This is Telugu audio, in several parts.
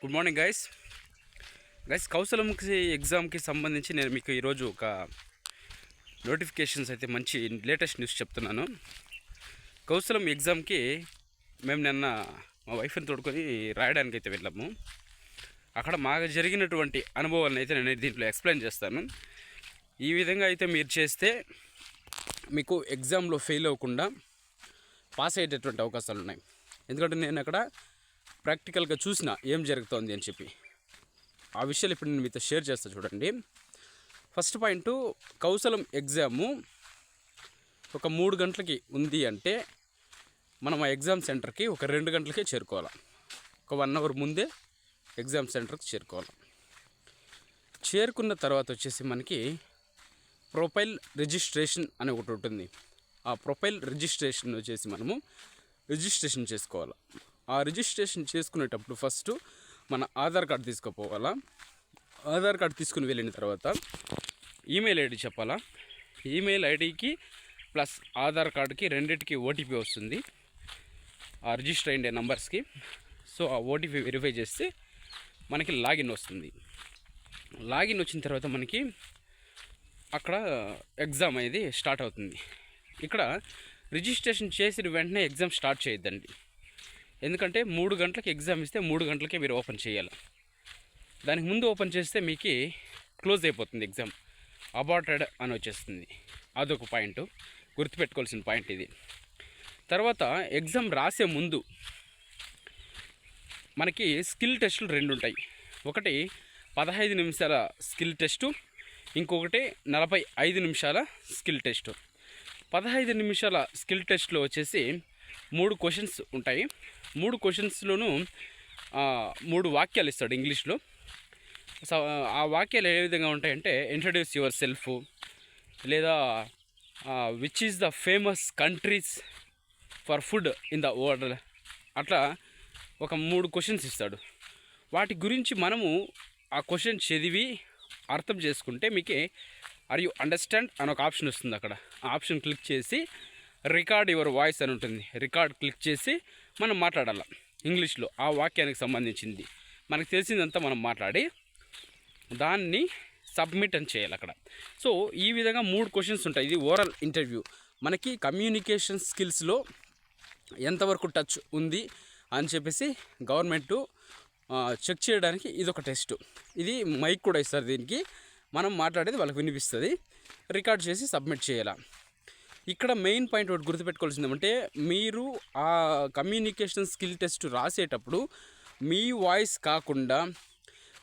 గుడ్ మార్నింగ్ గైస్ గైస్ కౌశలంకి ఎగ్జామ్కి సంబంధించి నేను మీకు ఈరోజు ఒక నోటిఫికేషన్స్ అయితే మంచి లేటెస్ట్ న్యూస్ చెప్తున్నాను. కౌశలం ఎగ్జామ్కి మేము నిన్న మా వైఫ్ని తోడుకొని రాయడానికి అయితే వెళ్ళాము. అక్కడ మాకు జరిగినటువంటి అనుభవాలను అయితే నేను దీంట్లో ఎక్స్ప్లెయిన్ చేస్తాను. ఈ విధంగా అయితే మీరు చేస్తే మీకు ఎగ్జామ్లో ఫెయిల్ అవ్వకుండా పాస్ అయ్యేటటువంటి అవకాశాలు ఉన్నాయి. ఎందుకంటే నేను అక్కడ ప్రాక్టికల్గా చూసిన ఏం జరుగుతోంది అని చెప్పి. ఆ విషయాలు ఇప్పుడు నేను మీతో షేర్ చేస్తా చూడండి. ఫస్ట్ పాయింట్ కౌశలం ఎగ్జాము ఒక మూడు గంటలకి ఉంది అంటే మనం ఆ ఎగ్జామ్ సెంటర్కి ఒక రెండు గంటలకే చేరుకోవాలి. ఒక వన్ అవర్ ముందే ఎగ్జామ్ సెంటర్కి చేరుకోవాలి. చేరుకున్న తర్వాత వచ్చేసి మనకి ప్రొఫైల్ రిజిస్ట్రేషన్ అని ఒకటి ఉంటుంది. ఆ ప్రొఫైల్ రిజిస్ట్రేషన్ వచ్చేసి మనము రిజిస్ట్రేషన్ చేసుకోవాలి. ఆ రిజిస్ట్రేషన్ చేసుకునేటప్పుడు ఫస్ట్ మన ఆధార్ కార్డు తీసుకుపోవాలా. ఆధార్ కార్డు తీసుకుని వెళ్ళిన తర్వాత ఈమెయిల్ ఐడి చెప్పాలా. ఈమెయిల్ ఐడికి ప్లస్ ఆధార్ కార్డుకి రెండింటికి ఓటీపీ వస్తుంది. ఆ రిజిస్టర్ అయ్యే నంబర్స్కి. సో ఆ ఓటీపీ వెరిఫై చేస్తే మనకి లాగిన్ వస్తుంది. లాగిన్ వచ్చిన తర్వాత మనకి అక్కడ ఎగ్జామ్ అనేది స్టార్ట్ అవుతుంది. ఇక్కడ రిజిస్ట్రేషన్ చేసిన వెంటనే ఎగ్జామ్ స్టార్ట్ చేయొద్దండి. ఎందుకంటే మూడు గంటలకు ఎగ్జామ్ ఇస్తే మూడు గంటలకే మీరు ఓపెన్ చేయాలి. దానికి ముందు ఓపెన్ చేస్తే మీకు క్లోజ్ అయిపోతుంది ఎగ్జామ్. అబార్టెడ్ అని వచ్చేస్తుంది. అదొక పాయింట్. గుర్తుపెట్టుకోవాల్సిన పాయింట్ ఇది. తర్వాత ఎగ్జామ్ రాసే ముందు మనకి స్కిల్ టెస్టులు రెండు ఉంటాయి. ఒకటి పదహైదు నిమిషాల స్కిల్ టెస్టు ఇంకొకటి నలభై ఐదు నిమిషాల స్కిల్ టెస్ట్. పదహైదు నిమిషాల స్కిల్ టెస్ట్లో వచ్చేసి మూడు క్వశ్చన్స్ ఉంటాయి. మూడు క్వశ్చన్స్లోనూ మూడు వాక్యాలు ఇస్తాడు ఇంగ్లీష్లో. సో ఆ వాక్యాలు ఏ విధంగా ఉంటాయంటే ఇంట్రడ్యూస్ యువర్ సెల్ఫ్ లేదా which is the famous countries for food in the world అట్లా ఒక మూడు క్వశ్చన్స్ ఇస్తాడు. వాటి గురించి మనము ఆ క్వశ్చన్ చదివి అర్థం చేసుకుంటే మీకే ఆర్ యూ అండర్స్టాండ్ అని ఒక ఆప్షన్ వస్తుంది అక్కడ. ఆ ఆప్షన్ క్లిక్ చేసి రికార్డ్ యువర్ వాయిస్ అని ఉంటుంది. రికార్డ్ క్లిక్ చేసి మనం మాట్లాడాలి. ఇంగ్లీష్లో ఆ వాక్యానికి సంబంధించింది. మనకు తెలిసిందంతా మనం మాట్లాడి దాన్ని సబ్మిట్ అని చేయాలి అక్కడ. సో ఈ విధంగా మూడు క్వశ్చన్స్ ఉంటాయి. ఇది ఓరల్ ఇంటర్వ్యూ మనకి కమ్యూనికేషన్ స్కిల్స్లో ఎంతవరకు టచ్ ఉంది అని చెప్పేసి గవర్నమెంట్ చెక్ చేయడానికి ఇది ఒక టెస్ట్ ఇది మైక్ కూడా ఇస్తారు దీనికి. మనం మాట్లాడేది వాళ్ళకి వినిపిస్తుంది. రికార్డ్ చేసి సబ్మిట్ చేయాలి. ఇక్కడ మెయిన్ పాయింట్ ఒకటి గుర్తుపెట్టుకోవాల్సింది ఏమంటే మీరు ఆ కమ్యూనికేషన్ స్కిల్ టెస్ట్ రాసేటప్పుడు మీ వాయిస్ కాకుండా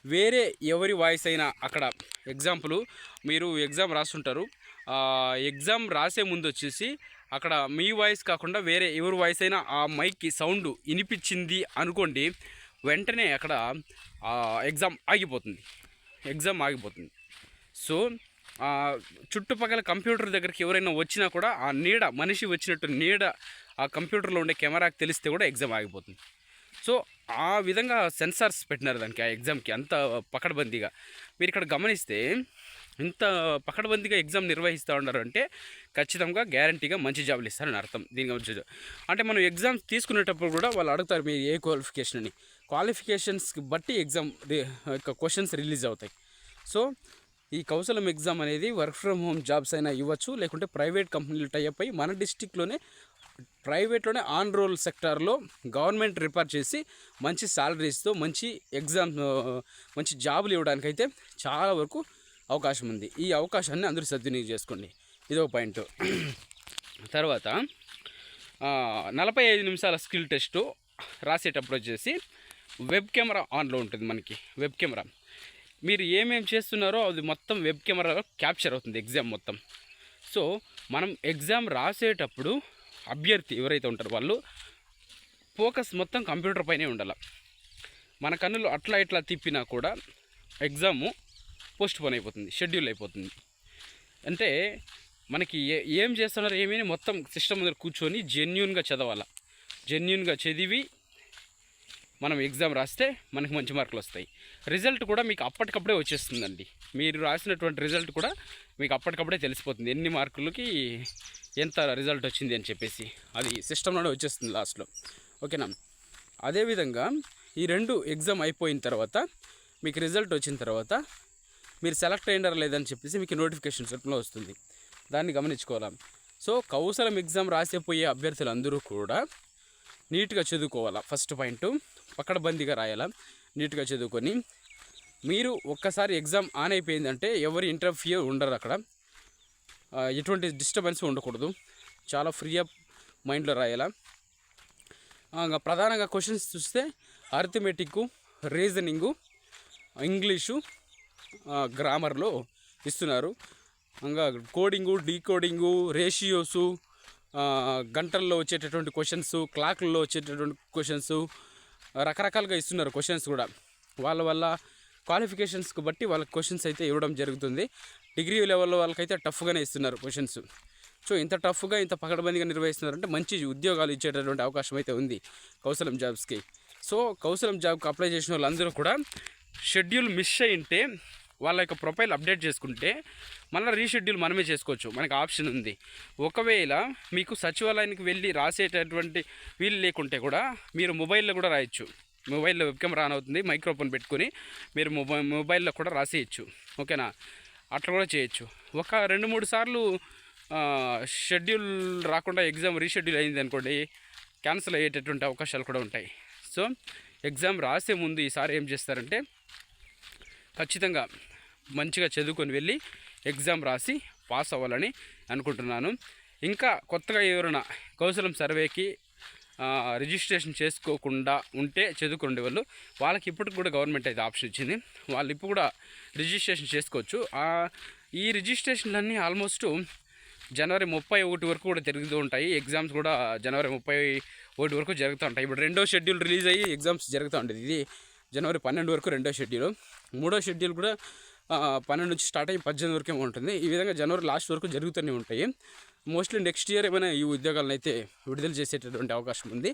వేరే ఎవరి వాయిస్ అయినా అక్కడ ఎగ్జాంపుల్ మీరు ఎగ్జామ్ రాస్తుంటారు ఎగ్జామ్ రాసే ముందు వచ్చేసి అక్కడ మీ వాయిస్ కాకుండా వేరే ఎవరి వాయిస్ అయినా ఆ మైక్కి సౌండ్ వినిపించింది అనుకోండి వెంటనే అక్కడ ఎగ్జామ్ ఆగిపోతుంది. ఎగ్జామ్ ఆగిపోతుంది. సో చుట్టుపక్కల కంప్యూటర్ దగ్గరికి ఎవరైనా వచ్చినా కూడా ఆ నీడ మనిషి వచ్చినట్టు నీడ ఆ కంప్యూటర్లో ఉండే కెమెరాకి తెలిస్తే కూడా ఎగ్జామ్ ఆగిపోతుంది. సో ఆ విధంగా సెన్సార్స్ పెట్టినారు దానికి ఆ ఎగ్జామ్కి అంత పకడ్బందీగా. మీరు ఇక్కడ గమనిస్తే ఇంత పకడ్బందీగా ఎగ్జామ్ నిర్వహిస్తూ ఉన్నారు అంటే ఖచ్చితంగా గ్యారంటీగా మంచి జాబులు ఇస్తారని అర్థం. దీని గురించి అంటే మనం ఎగ్జామ్స్ తీసుకునేటప్పుడు కూడా వాళ్ళు అడుగుతారు మీరు ఏ క్వాలిఫికేషన్ అని. క్వాలిఫికేషన్స్కి బట్టి ఎగ్జామ్ క్వశ్చన్స్ రిలీజ్ అవుతాయి. సో ఈ కౌశలం ఎగ్జామ్ అనేది వర్క్ ఫ్రమ్ హోమ్ జాబ్స్ అయినా ఇవ్వచ్చు లేకుంటే ప్రైవేట్ కంపెనీలు టైప్ అయ్యి మన డిస్టిక్లోనే ప్రైవేట్లోనే ఆన్ రోల్ సెక్టార్లో గవర్నమెంట్ రిపేర్ చేసి మంచి శాలరీస్తో మంచి ఎగ్జామ్ మంచి జాబులు ఇవ్వడానికి అయితే చాలా వరకు అవకాశం ఉంది. ఈ అవకాశాన్ని అందరూ సద్వినియోగం చేసుకోండి. ఇదో పాయింట్. తర్వాత నలభై ఐదు నిమిషాల స్కిల్ టెస్టు రాసేటప్పుడు వచ్చేసి వెబ్ కెమెరా ఆన్లో ఉంటుంది మనకి. Web camera. మీరు ఏమేమి చేస్తున్నారో అది మొత్తం వెబ్ కెమెరాలో క్యాప్చర్ అవుతుంది ఎగ్జామ్ మొత్తం. సో మనం ఎగ్జామ్ రాసేటప్పుడు అభ్యర్థి ఎవరైతే ఉంటారో వాళ్ళు ఫోకస్ మొత్తం కంప్యూటర్ పైనే ఉండాలి. మన కన్నులు అట్లా ఇట్లా తిప్పినా కూడా ఎగ్జాము పోస్ట్ పోన్ అయిపోతుంది షెడ్యూల్ అయిపోతుంది. అంటే మనకి ఏ ఏం చేస్తున్నారు ఏమీ మొత్తం సిస్టమ్ దగ్గర కూర్చొని జెన్యున్గా చదవాలి. జెన్యున్గా చదివి మనం ఎగ్జామ్ రాస్తే మనకి మంచి మార్కులు వస్తాయి. రిజల్ట్ కూడా మీకు అప్పటికప్పుడే వచ్చేస్తుందండి. మీరు రాసినటువంటి రిజల్ట్ కూడా మీకు అప్పటికప్పుడే తెలిసిపోతుంది. ఎన్ని మార్కులకి ఎంత రిజల్ట్ వచ్చింది అని చెప్పేసి. అది సిస్టంలోనే వచ్చేస్తుంది లాస్ట్లో ఓకేనా అదేవిధంగా ఈ రెండు ఎగ్జామ్ అయిపోయిన తర్వాత మీకు రిజల్ట్ వచ్చిన తర్వాత మీరు సెలెక్ట్ అయ్యారా లేదని చెప్పేసి మీకు నోటిఫికేషన్ రూపంలో వస్తుంది. దాన్ని గమనించుకోవాలి? సో కౌశలం ఎగ్జామ్ రాసేపోయే అభ్యర్థులందరూ కూడా నీట్గా చదువుకోవాలా? First point. పక్కడబందీగా రాయాలా? నీట్గా చదువుకొని. మీరు ఒక్కసారి ఎగ్జామ్ ఆన్ అయిపోయిందంటే ఎవరి ఇంటర్ఫియర్ ఉండరు అక్కడ. ఎటువంటి డిస్టర్బెన్స్ ఉండకూడదు. చాలా ఫ్రీ అప్ మైండ్లో రాయాలా? ఇంకా ప్రధానంగా క్వశ్చన్స్ చూస్తే అర్థమెటిక్ రీజనింగు ఇంగ్లీషు గ్రామర్లో ఇస్తున్నారు. ఇంకా కోడింగు డీకోడింగు రేషియోసు గంటల్లో వచ్చేటటువంటి క్వశ్చన్స్ క్లాక్లలో వచ్చేటటువంటి క్వశ్చన్స్ రకరకాలుగా ఇస్తున్నారు క్వశ్చన్స్ కూడా. వాళ్ళ వల్ల క్వాలిఫికేషన్స్కి బట్టి వాళ్ళకి క్వశ్చన్స్ అయితే ఇవ్వడం జరుగుతుంది. డిగ్రీ లెవెల్లో వాళ్ళకైతే టఫ్గానే ఇస్తున్నారు క్వశ్చన్స్ సో ఇంత టఫ్గా ఇంత పకడ్బందీగా నిర్వహిస్తున్నారంటే మంచి ఉద్యోగాలు ఇచ్చేటటువంటి అవకాశం అయితే ఉంది కౌశలం జాబ్స్కి సో కౌశలం జాబ్కి అప్లై చేసిన వాళ్ళందరూ కూడా షెడ్యూల్ మిస్ అయింటే వాళ్ళ యొక్క ప్రొఫైల్ అప్డేట్ చేసుకుంటే మళ్ళీ రీషెడ్యూల్ మనమే చేసుకోవచ్చు. మనకి ఆప్షన్ ఉంది. ఒకవేళ మీకు సచివాలయానికి వెళ్ళి రాసేటటువంటి వీలు లేకుంటే కూడా మీరు మొబైల్లో కూడా రాయొచ్చు. మొబైల్లో వెబ్కెమ్ రాన్ అవుతుంది మైక్రోఫోన్ పెట్టుకొని మీరు మొబైల్ మొబైల్లో కూడా రాసేయచ్చు. ఓకేనా? అట్లా కూడా చేయొచ్చు. ఒక రెండు మూడు సార్లు షెడ్యూల్ రాకుండా ఎగ్జామ్ రీషెడ్యూల్ అయింది అనుకోండి క్యాన్సిల్ అయ్యేటటువంటి అవకాశాలు కూడా ఉంటాయి. సో ఎగ్జామ్ రాసే ముందు ఈసారి ఏం చేస్తారంటే ఖచ్చితంగా మంచిగా చదువుకొని వెళ్ళి ఎగ్జామ్ రాసి పాస్ అవ్వాలని అనుకుంటున్నాను. ఇంకా కొత్తగా ఎవరైనా కౌశలం సర్వేకి రిజిస్ట్రేషన్ చేసుకోకుండా ఉంటే చదువుకోండి వాళ్ళు. వాళ్ళకి ఇప్పటికి కూడా గవర్నమెంట్ అయితే ఆప్షన్ ఇచ్చింది. వాళ్ళు ఇప్పుడు కూడా రిజిస్ట్రేషన్ చేసుకోవచ్చు. ఈ రిజిస్ట్రేషన్లన్నీ ఆల్మోస్ట్ జనవరి ముప్పై ఒకటి వరకు కూడా జరుగుతూ ఉంటాయి. ఎగ్జామ్స్ కూడా జనవరి ముప్పై ఒకటి వరకు జరుగుతూ ఉంటాయి. ఇప్పుడు రెండో షెడ్యూల్ రిలీజ్ అయ్యి ఎగ్జామ్స్ జరుగుతూ ఉంటుంది ఇది జనవరి పన్నెండు వరకు రెండో షెడ్యూల్. మూడో షెడ్యూల్ కూడా పన్నెండు నుంచి స్టార్ట్ అయ్యి పద్దెనిమిది వరకే ఉంటుంది. ఈ విధంగా జనవరి లాస్ట్ వరకు జరుగుతూనే ఉంటాయి. మోస్ట్లీ నెక్స్ట్ ఇయర్ ఏమైనా ఈ ఉద్యోగాలను అయితే విడుదల చేసేటటువంటి అవకాశం ఉంది.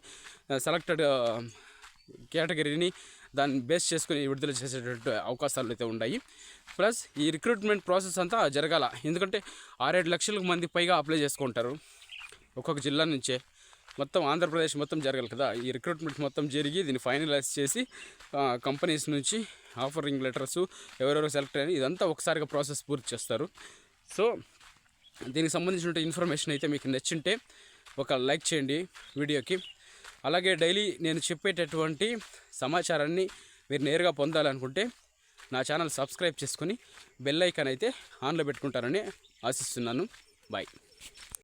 సెలెక్టెడ్ కేటగిరీని దాన్ని బేస్ చేసుకుని విడుదల చేసేటటువంటి అవకాశాలు అయితే ఉన్నాయి. ప్లస్ ఈ రిక్రూట్మెంట్ ప్రాసెస్ అంతా జరగాల. ఎందుకంటే ఆరేడు లక్షలకు మంది పైగా అప్లై చేసుకుంటారు. ఒక్కొక్క జిల్లా నుంచే. మొత్తం ఆంధ్రప్రదేశ్ మొత్తం జరగాలి కదా. ఈ రిక్రూట్మెంట్ మొత్తం జరిగి దీన్ని ఫైనలైజ్ చేసి కంపెనీస్ నుంచి ఆఫరింగ్ లెటర్స్ ఎవరెవరు సెలెక్ట్ అయ్యి ఇదంతా ఒకసారిగా ప్రాసెస్ పూర్తి చేస్తారు. సో దీనికి సంబంధించిన ఇన్ఫర్మేషన్ అయితే మీకు నచ్చింటే ఒక లైక్ చేయండి వీడియోకి. అలాగే డైలీ నేను చెప్పేటటువంటి సమాచారాన్ని మీరు నేరుగా పొందాలనుకుంటే నా ఛానల్ సబ్స్క్రైబ్ చేసుకొని బెల్ ఐకాన్ అయితే ఆన్లో పెట్టుకుంటారని ఆశిస్తున్నాను. బాయ్